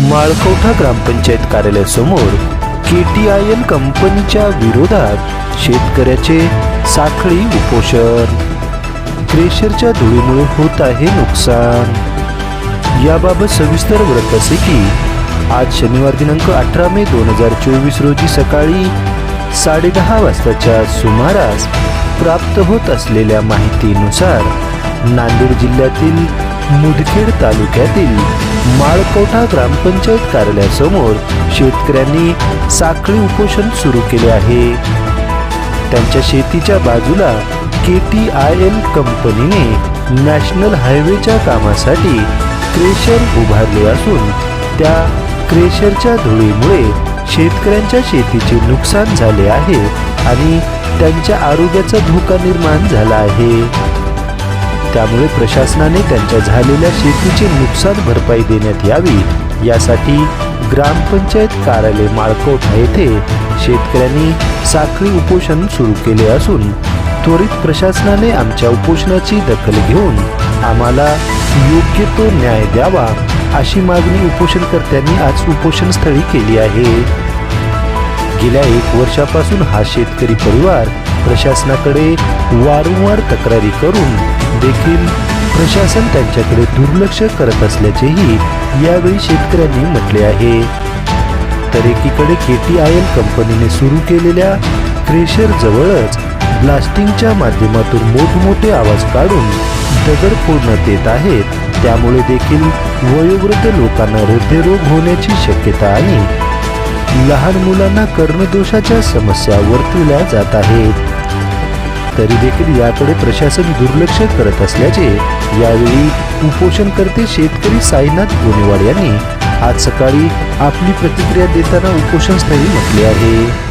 माळकोठा ग्रामपंचायत कार्यालयासमोर के T I L कंपनीच्या विरोधात शेतकऱ्याचे साखळी उपोषण. क्रेशरच्या धुळीमुळे होत आहे नुकसान. याबाबत सविस्तर वृत्त असे की आज शनिवार दिनांक अठरा मे दोन हजार चोवीस रोजी सकाळी साडेदहा वाजताच्या सुमारास प्राप्त होत असलेल्या माहितीनुसार नांदेड जिल्ह्यातील मुदखेड तालुक्यातील माळकोठा ग्रामपंचायत कार्यालयासमोर शेतकऱ्यांनी साखळी उपोषण सुरू केले आहे. त्यांच्या शेतीच्या बाजूला के टी आय एल कंपनीने नॅशनल हायवेच्या कामासाठी क्रेशर उभारले असून त्या क्रेशरच्या धुळीमुळे शेतकऱ्यांच्या शेतीचे नुकसान झाले आहे आणि त्यांच्या आरोग्याचा धोका निर्माण झाला आहे. त्यामुळे प्रशासनाने त्यांच्या झालेल्या शेतीची नुकसान भरपाई देण्यात यावी. यासाठी ग्रामपंचायत कार्यालय माळकोठा येथे शेतकऱ्यांनी साखळी उपोषण सुरू केले असून त्वरित प्रशासनाने आमच्या उपोषणाची दखल घेऊन आम्हाला योग्य तो न्याय द्यावा अशी मागणी उपोषणकर्त्यांनी आज उपोषणस्थळी केली आहे. गेल्या एक वर्षापासून हा शेतकरी परिवार प्रशासनाकडे वारंवार तक्रारी करून देखील प्रशासन त्यांच्याकडे दुर्लक्ष करत असल्याचेही यावेळी शेतकऱ्यांनी म्हटले आहे. तर एकीकडे के टी आय एल कंपनीने सुरू केलेल्या क्रेशर जवळच ब्लास्टिंगच्या माध्यमातून मोठमोठे आवाज काढून दगड फोडण्यात येत आहेत. त्यामुळे देखील वयोवृद्ध लोकांना हृदयरोग होण्याची शक्यता आणि लहान मुलांना कर्णदोषाच्या समस्या वर्तविल्या जात आहेत. तरी देखील याकडे प्रशासन दुर्लक्ष करत असल्याचे यावेळी उपोषणकर्ते शेतकरी साईनाथ गोनेवाड यांनी आज सकाळी आपली प्रतिक्रिया देताना उपोषणस्थळी म्हटले आहे.